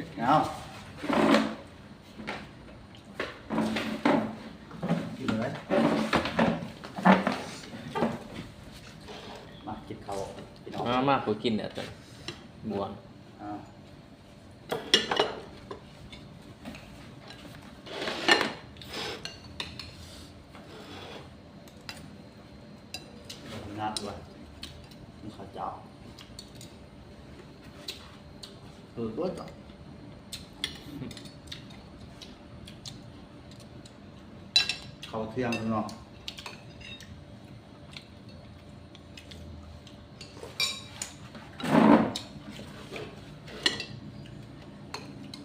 เอากินเลยมากินเขาวพี่น้องมามากกว่ากินเนี่ยตัวบวงเอางัดว่ะมีข้าวเจ้าเออตัวจ้ะ เขาเที่ยงเนาะ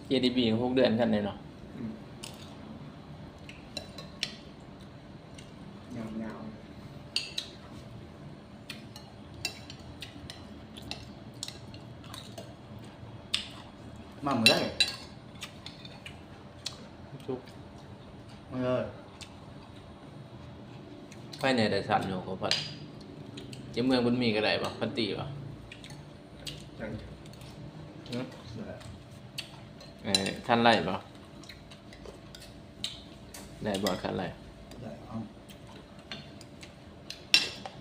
เจดีบีหกเดือนกันเลยเนาะยาวมาเหมือนได้ ทุกมาเลยภายในได้สันอยู่ก็พัดยังเมืองบุญมีก็ได้ปะพันตีปะๆจังหือเดี๋ยวเออท่านไล่ปะได้บ่คันไล่เดี๋ยวเอา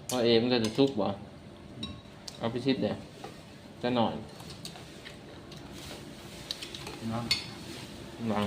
เพราะเอมันก็จะทุกบ่เอาไปชิดเด้จะหน่อยพี่น้องบา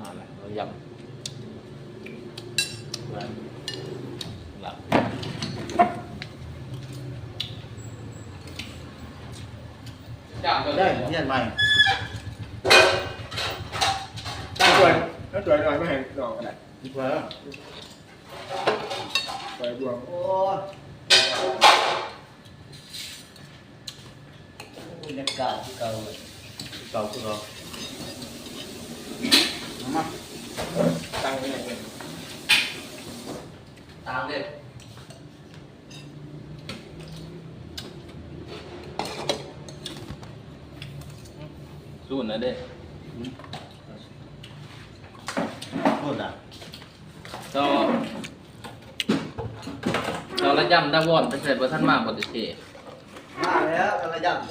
งมาแล้วเรายำหลับจับก็ได้ได้เฮียนใหม่ตั้ง ตัวตั้งตัวหน่อยไม่เห็นดอกอะไรดีกว่าตัวดวงโอ้บรรยากาศที่เก่าเลยเก่าคือเราเอามาตั้งไม่เห็นตามเด็ดสู้นะเด็ดโทษอะต่อต่อระยำตะวอนไปใส่เบอร์ท่านมากกว่าจะเท มาแล้วกระยัน